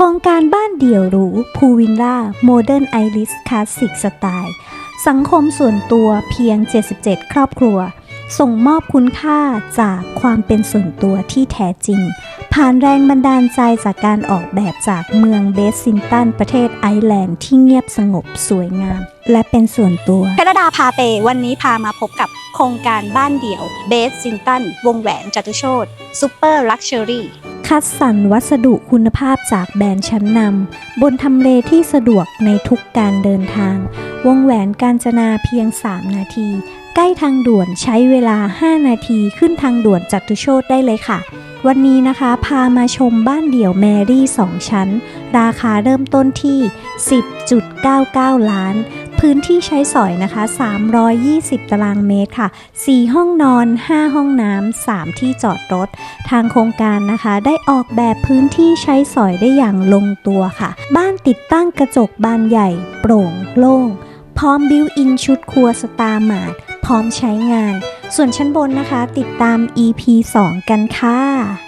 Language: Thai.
โครงการบ้านเดี่ยวหรูพูวินล่าโมเดิร์นไอริสคลาสสิกสไตล์สังคมส่วนตัวเพียง 77 ครอบครัว ส่งมอบคุณค่าจากความเป็นส่วนตัวที่แท้จริง ผ่านแรงบันดาลใจจากการออกแบบจากเมืองเบสซินตันประเทศไอร์แลนด์ที่เงียบสงบสวยงาม และเป็นส่วนตัวเพรดาพาเปวันนี้พามาพบกับโครงการบ้านเดี่ยวเบสซินตันวงแหวนจัตุโชตซูเปอร์ลักชัวรี่ คัดสรรวัสดุคุณภาพจากแบรนด์ชั้นนำบนทำเลที่สะดวกในทุกการเดินทาง วงแหวนการจนาเพียง 3 นาที ใกล้ทางด่วนใช้เวลา 5 นาทีขึ้นทางด่วนจัตุโชตได้เลยค่ะ วันนี้นะคะพามาชมบ้านเดี่ยวแมรี่ 2 ชั้น ราคาเริ่มต้นที่ 10.99 ล้าน พื้นที่ใช้สอยนะคะ 320 ตารางเมตรค่ะ 4 ห้องนอน 5 ห้องน้ำ 3 ที่จอดรถ ทางโครงการนะคะ ได้ออกแบบพื้นที่ใช้สอยได้อย่างลงตัวค่ะ บ้านติดตั้งกระจกบานใหญ่ โปร่งโล่ง พร้อมบิวอินชุดครัวสตาร์มาร์ทพร้อมใช้งาน ส่วนชั้นบนนะคะ ติดตาม EP 2 กันค่ะ